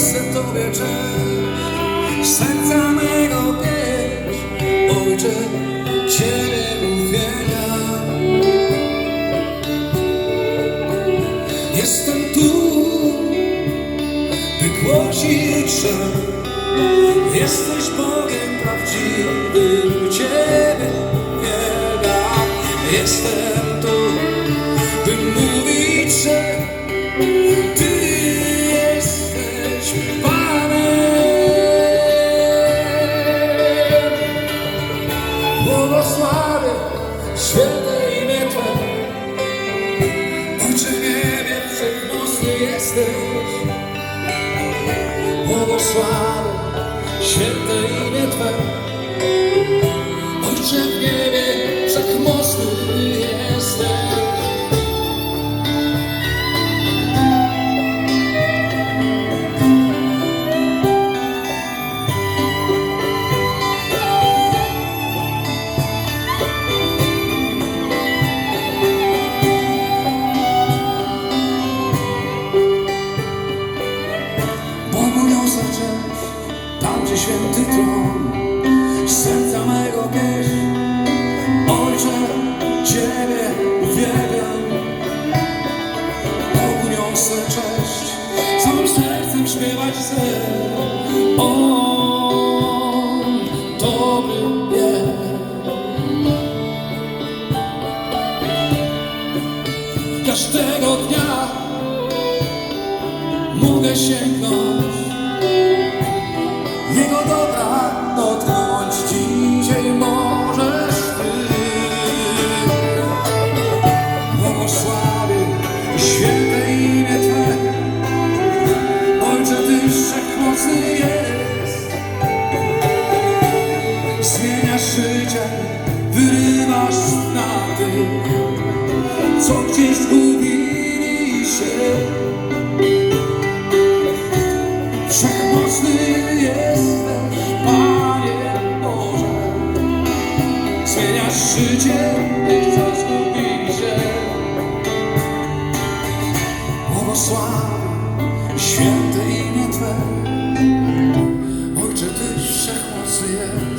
Podniosę Tobie cześć, serca mego pieśń, Ojcze, Ciebie uwielbiam. Jestem tu, by głosić, że jesteś Bogiem prawdziwym, Ciebie uwielbiam. Jestem tu, by mówić, że święte imię Twe. Ojcze w niebie, wszechmocny jesteś. Ojcze, Ciebie uwielbiam. Bogu niosę cześć, całym sercem śpiewać chcę. On dobry jest. Każdego dnia mogę sięgnąć wyrywasz na tych Co gdzieś zgubili się Wszechmocny jesteś, Panie Boże. Zmieniasz życie tych, co zgubili się. Błogosławię święte imię Twe. Ojcze, Tyś wszechmocny jest.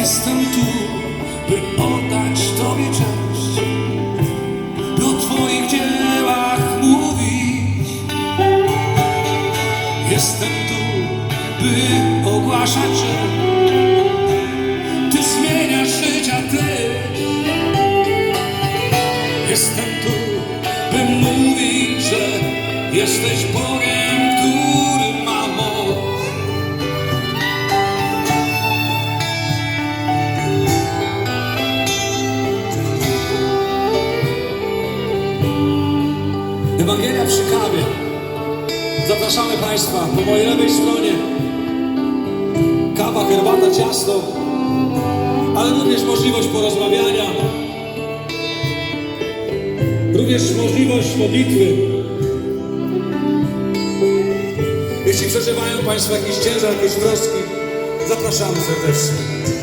Jestem tu, by oddać Tobie cześć, by o Twoich dziełach mówić. Jestem tu, by ogłaszać, że Ty zmieniasz życia Ty. Jestem tu, by mówić, że jesteś Bogiem, który Ewangelia przy kawie. Zapraszamy Państwa po mojej lewej stronie. Kawa, herbata, ciasto, ale również możliwość porozmawiania. Również możliwość modlitwy. Jeśli przeżywają Państwo jakiś ciężar, jakieś troski, zapraszamy serdecznie.